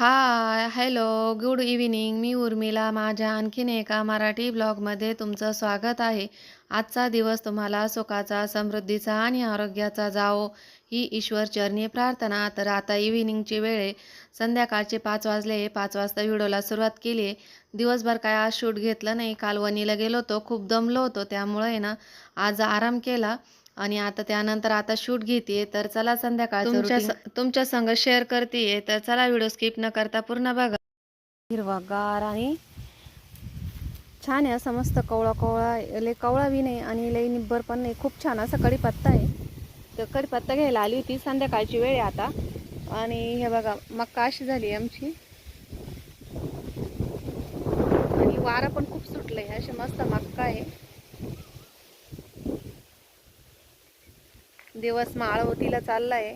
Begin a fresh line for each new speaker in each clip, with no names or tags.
हाय, hello, good evening मी उर्मिला. माझ्या आणखीन एका मराठी ब्लॉगमध्ये तुमचं स्वागत आहे. आजचा दिवस तुम्हाला सुखाचा, समृद्धीचा आणि आरोग्याचा जावो ही ईश्वरचरणी प्रार्थना. तर आता इव्हिनिंगची वेळ आहे. संध्याकाळचे पाच वाजले. पाच वाजता व्हिडिओला सुरुवात केली आहे. दिवसभर काय आज शूट घेतलं नाही. काल वणीला गेलो होतो. खूप दमलो होतो. त्यामुळे आहे ना आज आराम केला आणि आता त्यानंतर आता शूट घेते तर चला संध्याकाळचं तुमच्या तुमच्या संग शेअर करते तर चला व्हिडिओ स्किप न करता पूर्ण बघा हिरवागार आणि छान आहे असं मस्त कवळा कवळा लय कवळा बी नाही आणि लई निब्बर पण नाही खूप छान असा कढीपत्ता आहे तर कढीपत्ता घ्यायला आली होती. संध्याकाळची वेळ आहे आता. आणि हे बघा मक्का अशी झाली आमची. आणि वारा पण खूप सुटलंय. असे मस्त मक्का आहे. दिवस माळवतीला चाललाय.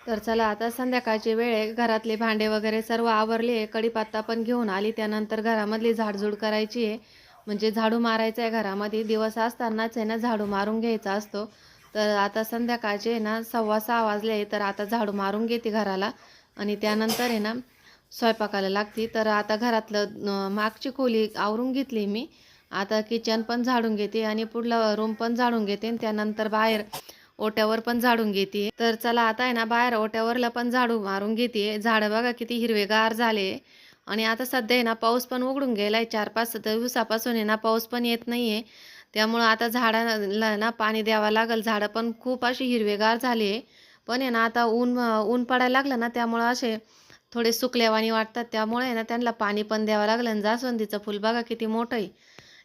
तर चला आता संध्याकाळची वेळ आहे. घरातले भांडे वगैरे सर्व आवरले कढीपत्ता पण घेऊन आली. त्यानंतर घरामधली झाडझूड करायची आहे. म्हणजे झाडू मारायचं आहे घरामध्ये. दिवस असतानाच आहे ना झाडू मारून घ्यायचा असतो. तर आता संध्याकाळचे आहे ना सव्वा सहा वाजले तर आता झाडू मारून घेते घराला. आणि त्यानंतर आहे ना स्वयंपाकाला लागते. तर आता घरातलं मागची खोली आवरून घेतली मी. आता किचन पण झाडून घेते आणि पुढलं रूम पण झाडून घेते. आणि त्यानंतर बाहेर ओट्यावर पण झाडून घेते. तर चला आता आहे ना बाहेर ओट्यावरला पण झाडू मारून घेते. झाडं बघा किती हिरवेगार झाले. आणि आता सध्या आहे ना पाऊस पण उघडून गेला आहे चार पाच दिवसापासून आहे ना पाऊस पण येत नाही आहे त्यामुळं आता झाडाला ना पाणी द्यावं लागेल. झाडं पण खूप अशी हिरवेगार झाली आहे. पण आहे ना आता ऊन ऊन पडायला लागलं ना त्यामुळं असे थोडे सुकल्यावानी वाटतात. त्यामुळे आहे ना त्यांना पाणी पण द्यावं लागलं आणि जास्वंदीचं फुल बघा किती मोठं आहे.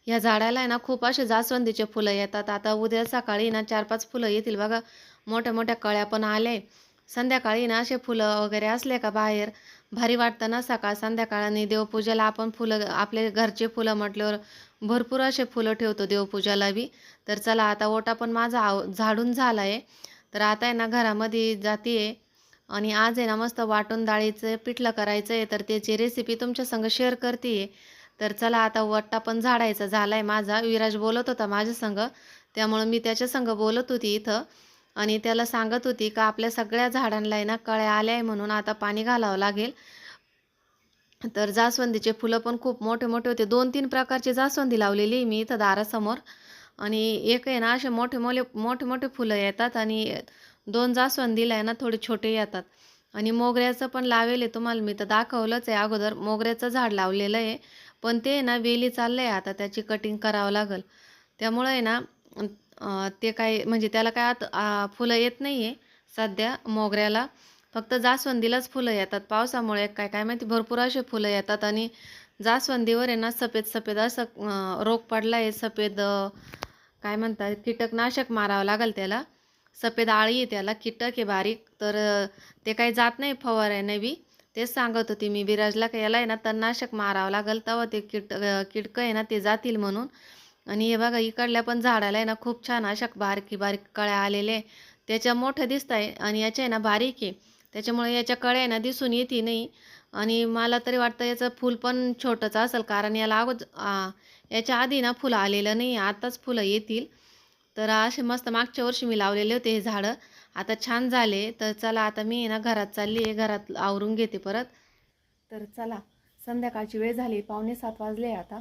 या झाडाला आहे ना खूप असे जास्वंदीचे फुलं येतात. आता उद्या सकाळी ना चार पाच फुलं येतील बघा. मोठ्या मोठ्या कळ्या पण आले संध्याकाळी ना असे फुलं वगैरे असले का बाहेर भारी वाटतं ना सकाळ संध्याकाळ आणि देवपूजेला आपण फुलं आपले घरचे फुलं म्हटल्यावर भरपूर असे फुलं ठेवतो देवपूजाला बी. तर चला आता ओटा पण माझा आव झाडून झाला आहे तर आता आहे ना घरामध्ये जाते आणि आज आहे ना मस्त वाटून डाळीचं पिठलं करायचं आहे तर त्याची रेसिपी तुमच्या संग शेअर करते तर चला आता वट्टा पण झाडायचा झाला आहे माझा. विराज बोलत होता माझ्या संग. त्यामुळं मी त्याच्या संग बोलत होती इथं. आणि त्याला सांगत होती का आपल्या सगळ्या झाडांना आहे ना कळ्या आल्या आहे म्हणून आता पाणी घालावं लागेल. तर जास्वंदीचे फुलं पण खूप मोठे मोठे होते. दोन तीन प्रकारची जास्वंदी लावलेली आहे मी इथं दारासमोर. आणि एक आहे ना असे मोठे मोठे मोठे मोठे फुलं येतात आणि दोन जास्वंदीला आहे ना थोडे छोटे येतात. आणि मोगऱ्याचं पण लावेल आहे तुम्हाला मी तर दाखवलंच आहे अगोदर. मोगऱ्याचं झाड लावलेलं आहे. पण ते ना वेली चाललं आहे आता त्याची कटिंग करावं लागेल. त्यामुळं आहे ना ते काय म्हणजे त्याला काय आत फुलं येत नाही आहे सध्या मोगऱ्याला. फक्त जास्वंदीलाच फुलं येतात. पावसामुळे काय काय माहिती? भरपूर असे फुलं येतात आणि जास्वंदीवर आहे ना सफेद सफेद असं रोग पडला आहे सफेद काय म्हणतात? कीटकनाशक मारावं लागेल त्याला. सफेद आळी आहे त्याला. कीटक आहे बारीक. तर ते काही जात नाही फवाऱ्याने बी तेच सांगत होती मी विराजला. का याला आहे ना तणनाशक मारावं लागेल. तेव्हा ते कीट किटकं कीटकं आहे ना ते जातील म्हणून. आणि हे बघा इकडल्या पण झाडाला आहे ना खूप छान अशा बारकी बारीक कळ्या आलेल्या आहे. त्याच्या मोठं दिसत आहे आणि याच्या आहे ना बारीक आहे. त्याच्यामुळे याच्या कळ्या आहे ना दिसून येते नाही. आणि मला तरी वाटतं याचं फूल पण छोटंच असेल कारण याला अगोद याच्या आधी ना फुलं आलेलं नाही आताच फुलं येतील. तर असे मस्त मागच्या वर्षी मी लावलेले होते हे झाडं. आता छान झाले. तर चला आता मी आहे ना घरात चालली आहे. घरात आवरून घेते परत. तर चला संध्याकाळची वेळ झाली पावणे सात वाजले आता.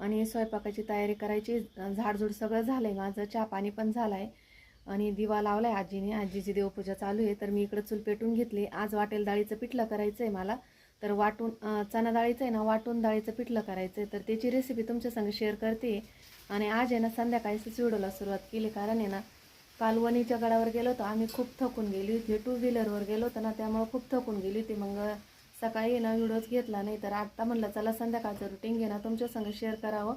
आणि स्वयंपाकाची तयारी करायची. झाडझूड सगळं झालं आहे माझं चहा पाणी पण झालं आहे आणि दिवा लावला आहे आजीने. आजीची देवपूजा चालू आहे. तर मी इकडं चूल पेटून घेतली. आज वाटेल डाळीचं पिठलं करायचं आहे मला. तर वाटून चणा डाळीचं आहे ना वाटून डाळीचं पिठलं करायचं आहे तर त्याची रेसिपी तुमच्या संग शेअर करते. आणि आज आहे ना संध्याकाळीच व्हिडिओला सुरुवात केली. कारण आहे ना काल वणीच्या गडावर गेलो होतो. आम्ही खूप थकून गेली होती. टू व्हीलरवर गेलो होतो ना त्यामुळं खूप थकून गेली होती. मग सकाळी येणं व्हिडिओच घेतला नाही तर आता म्हणलं चला संध्याकाळचं रुटीन घे ना तुमच्या संग शेअर करावं.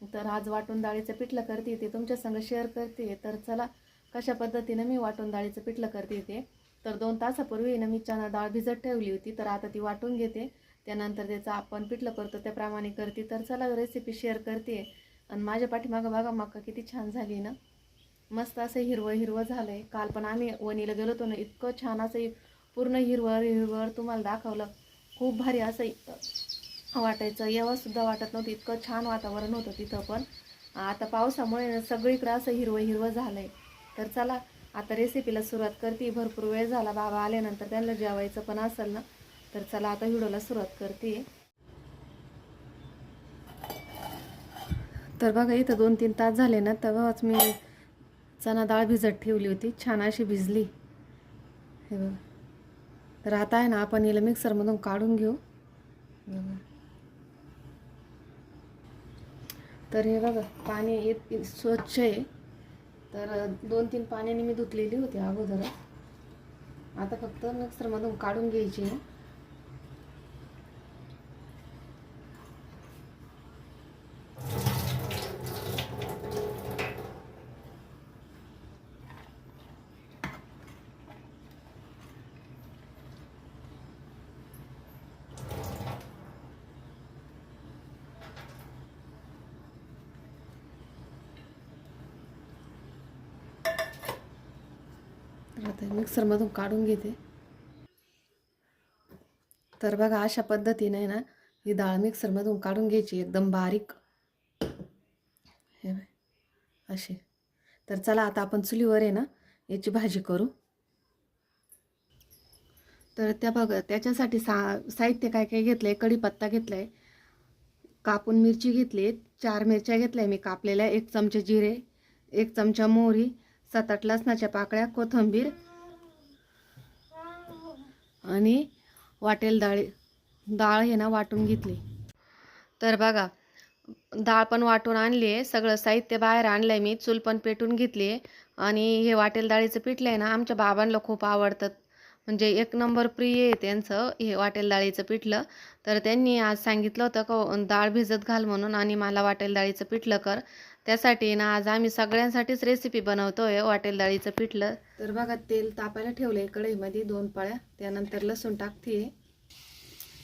तर आज वाटून डाळीचं पिठलं करते ते तुमच्या संग शेअर करते. तर चला कशा पद्धतीनं मी वाटून डाळीचं पिठलं करते ते? तर दोन तासापूर्वी ना मी चणा डाळ भिजत ठेवली होती तर आता ती वाटून घेते. त्यानंतर त्याचं आपण पिठलं करतो त्याप्रमाणे करते. तर चला रेसिपी शेअर करते. आणि माझ्या पाठीमागं बघा मका किती छान झाली ना. मस्त असं हिरवं हिरवं झालं आहे काल पण आम्ही वणीला गेलो होतो ना इतकं छान असं पूर्ण हिरवळ हिरवळ तुम्हाला दाखवलं. खूप भारी असं वाटायचं. यावंसुद्धा वाटत नव्हतं इतकं छान वातावरण होतं तिथं पण. आता पावसामुळे सगळीकडं असं हिरवं हिरवं झालं आहे तर चला आता रेसिपीला सुरुवात करते. भरपूर वेळ झाला बाबा आल्यानंतर त्यांना जेवायचं पण असेल ना तर चला आता व्हिडिओला सुरुवात करते. तर बघा इथं दोन तीन तास झाले ना तेव्हाच मी चणा डाळ भिजत ठेवली होती. छान अशी भिजली. हे बघा. तर आता आहे ना आपण याला मिक्सरमधून काढून घेऊ. तर हे बघा पाणी इत स्वच्छ आहे. तर दोन तीन पाण्याने मी धुतलेली होती अगोदर. आता फक्त मिक्सरमधून काढून घ्यायची आहे. तर मिक्सरमधून काढून घेते. तर बघा अशा पद्धतीने आहे ना ही डाळ मिक्सरमधून काढून घ्यायची एकदम बारीक. हे अशी. तर चला आता आपण चुलीवर आहे ना याची भाजी करू. तर त्या बघा त्याच्यासाठी सा साहित्य काय काय घेतलं आहे कढीपत्ता घेतला आहे कापून मिरची घेतली. चार मिरच्या घेतल्या मी कापलेल्या. एक चमचे जिरे एक चमचा मोहरी सात आठ लसणाच्या पाकळ्या कोथिंबीर आणि वाटेल डाळी डाळ हे ना वाटून घेतली. तर बघा डाळ पण वाटून आणली आहे सगळं साहित्य बाहेर आणलं आहे मी चूल पण पेटून घेतली आहे. आणि हे वाटेल डाळीचं पिठलं आहे ना आमच्या बाबांना खूप आवडतं. म्हणजे एक नंबर प्रिय आहे त्यांचं हे वाटेल डाळीचं पिठलं. तर त्यांनी आज सांगितलं होतं का डाळ भिजत घाल म्हणून आणि मला वाटेल डाळीचं पिठलं कर. त्यासाठी ना आज आम्ही सगळ्यांसाठीच रेसिपी बनवतोय हो, वाटेल डाळीचं पिठलं. तर बघा तेल तापायला ठेवलंय कढईमध्ये दोन पळ्या. त्यानंतर लसूण टाकते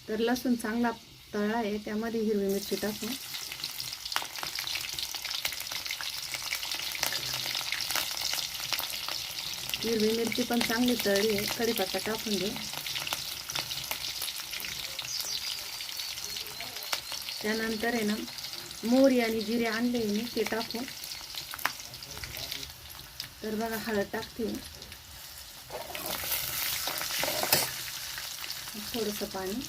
तर लसूण चांगला तळला आहे त्यामध्ये हिरवी मिरची टाकू. हिरवी मिरची पण चांगली तळली आहे कढीपत्ता टाकून दे. त्यानंतर आहे ना मोहरी आणि जिरे आणले मी ते टाकू तर बघा हळद टाकते थोडंसं पाणी.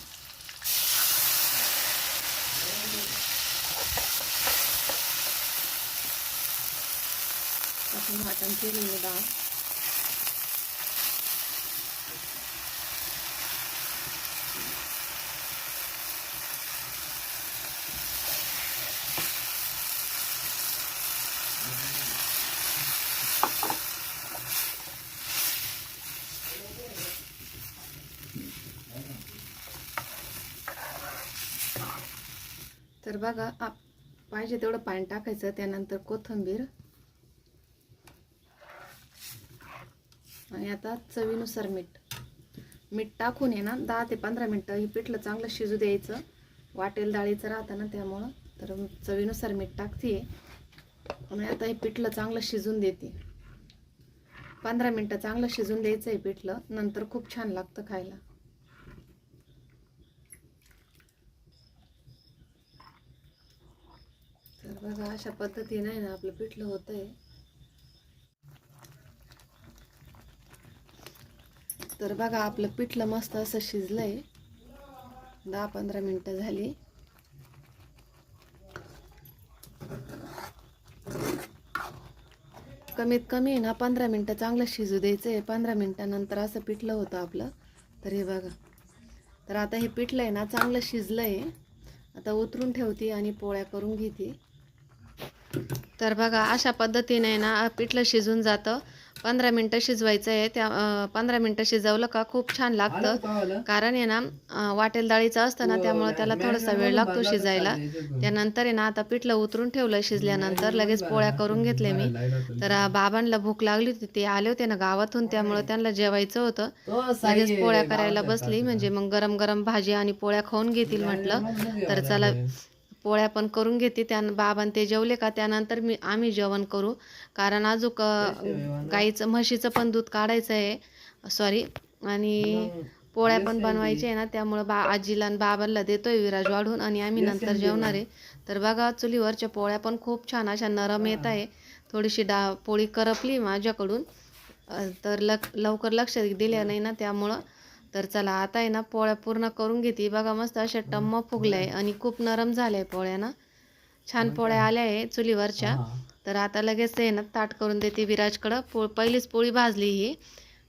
आपण वाटण मी डाळ तर बघा आप पाहिजे तेवढं पाणी टाकायचं त्यानंतर कोथिंबीर. आणि आता चवीनुसार मीठ. मीठ टाकून आहे ना दहा ते पंधरा मिनटं हे पिठलं चांगलं शिजू द्यायचं. वाटेल डाळीचं राहतं ना त्यामुळं. तर चवीनुसार मीठ टाकते आणि आता हे पिठलं चांगलं शिजून देते. पंधरा मिनटं चांगलं शिजून द्यायचं आहे पिठलं. नंतर खूप छान लागतं खायला. बघा अशा पद्धतीने आहे ना आपलं पिठलं होतं आहे तर बघा आपलं पिठलं मस्त असं शिजलं आहे दहा पंधरा मिनटं झाली. कमीत कमी आहे ना पंधरा मिनटं चांगलं शिजू द्यायचं आहे पंधरा मिनटानंतर असं पिठलं होतं आपलं. तर हे बघा. तर आता हे पिठलं आहे ना चांगलं शिजलं आहे आता उतरून ठेवते आणि पोळ्या करून घेते. तर बघा अशा पद्धतीने ना पिठलं शिजून जातं. पंधरा मिनटं शिजवायचं आहे त्या पंधरा मिनटं शिजवलं का खूप छान लागतं. कारण आहे ना वाटेल डाळीचं असतं ना त्यामुळे त्याला थोडासा वेळ लागतो शिजायला. त्यानंतर आहे ना आता पिठलं उतरून ठेवलं शिजल्यानंतर लगेच पोळ्या करून घेतले मी. तर बाबांना भूक लागली होती ते आले होते ना गावातून त्यामुळे त्यांना जेवायचं होतं. लगेच पोळ्या करायला बसली. म्हणजे मग गरम गरम भाजी आणि पोळ्या खाऊन घेतील म्हटलं. तर चला पोळ्या पण करून घेते. त्या बाबां ते जेवले का त्यानंतर मी आम्ही जेवण करू. कारण अजूक अं, गाईचं म्हशीचं पण दूध काढायचं आहे. सॉरी आणि पोळ्या पण बनवायच्या आहे ना त्यामुळं बा आजीला आणि बाबांना देतोय विराज वाढून आणि आम्ही नंतर जेवणार आहे. तर बघा चुलीवरच्या पोळ्या पण खूप छान अशा नरम येत आहे. थोडीशी डा पोळी करपली माझ्याकडून. तर लक लवकर लक्ष दिल्या नाही ना त्यामुळं तर चला आता आहे ना पोळ्या पूर्ण करून घेते. बघा मस्त अशा टम्म फुगल्या आहे आणि खूप नरम झाल्या आहे पोळ्या ना. छान पोळ्या आल्या आहे चुलीवरच्या. तर आता लगेच आहे ना ताट करून देते विराजकडं. पोळ पहिलीच पोळी भाजली ही.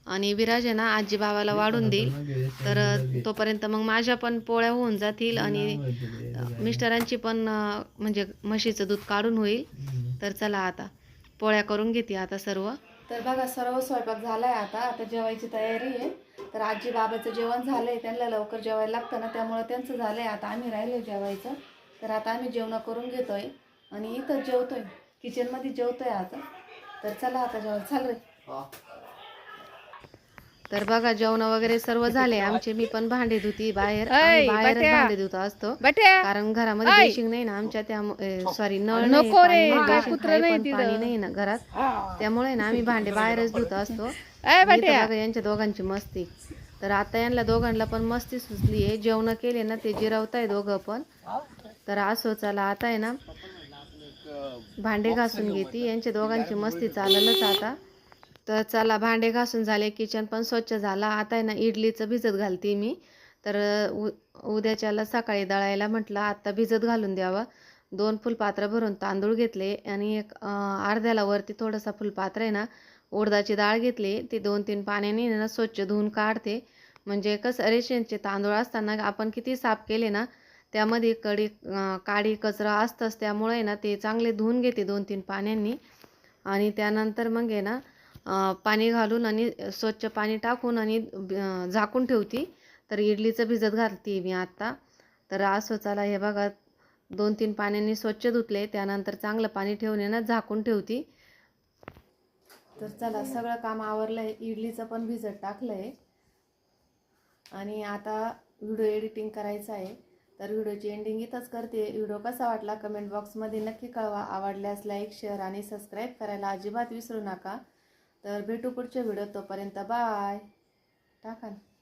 आणि विराज आहे ना आजी बाबाला वाढून देईल. तर तोपर्यंत मग माझ्या पण पोळ्या होऊन जातील आणि मिस्टरांची पण म्हणजे म्हशीचं दूध काढून होईल. तर चला आता पोळ्या करून घेते आता सर्व. तर बघा सर्व स्वयंपाक झालाय आता. आता जेवायची तयारी आहे. तर आजी बाबाचं जेवण आहे त्यांना लवकर जेवायला लागतं ना त्यामुळं त्यांचं झालं आहे आता आम्ही राहिलो जेवायचं. तर आता आम्ही जेवणं करून घेतो आहे आणि इथं जेवतो आहे किचनमध्ये जेवतो आहे आता. तर चला आता जेवण चाल रे. तर बघा जेवण वगैरे सर्व झाले. आमचे मी पण भांडे धुती बाहेर. बाहेरच भांडे धुतो असतो. कारण घरामध्ये बेशिंग नाही ना आमच्या त्या सॉरी नळ नाही, पाणी नाही, ना घरात. त्यामुळे ना आम्ही भांडे बाहेरच धुत असतो. बघा यांच्या दोघांची मस्ती. तर आता यांना दोघांना पण मस्ती सुचली आहे. जेवण केले ना ते जिरवताय दोघं पण. तर असो चला आता आहे ना भांडे घासून घेते. यांच्या दोघांची मस्ती चाललच आता. तर चला भांडे घासून झाले किचन पण स्वच्छ झाला. आता आहे ना इडलीचं भिजत घालते मी. तर उ उद्याच्याला सकाळी दळायला म्हटलं आत्ता भिजत घालून द्यावं. दोन फुलपात्र भरून तांदूळ घेतले आणि एक अर्ध्याला वरती थोडासा फुलपात्र आहे ना उडदाची डाळ घेतली. ती दोन तीन पाण्याने ना स्वच्छ धुवून काढते. म्हणजे कसं रेशनचे तांदूळ असताना आपण किती साफ केले ना त्यामध्ये कडी काडी कचरा असतंच. त्यामुळे ना ते चांगले धुवून घेते दोन तीन पाण्यांनी. आणि त्यानंतर मग आहे ना पाणी घालून आणि स्वच्छ पाणी टाकून आणि झाकून ठेवती. तर इडलीचं भिजत घालते मी आत्ता तर असं चला हे बघा दोन तीन पाण्याने स्वच्छ धुतले. त्यानंतर चांगलं पाणी ठेवून ना झाकून ठेवती. तर चला सगळं काम आवरलं आहे इडलीचं पण भिजत टाकलं आहे आणि आता व्हिडिओ एडिटिंग करायचं आहे. तर व्हिडिओची एंडिंग इथंच करते. व्हिडिओ कसा वाटला कमेंट बॉक्समध्ये नक्की कळवा. आवडल्यास लाईक शेअर आणि सबस्क्राईब करायला अजिबात विसरू नका. तर भेटू पुढच्या व्हिडिओ तोपर्यंत बाय टाका ना.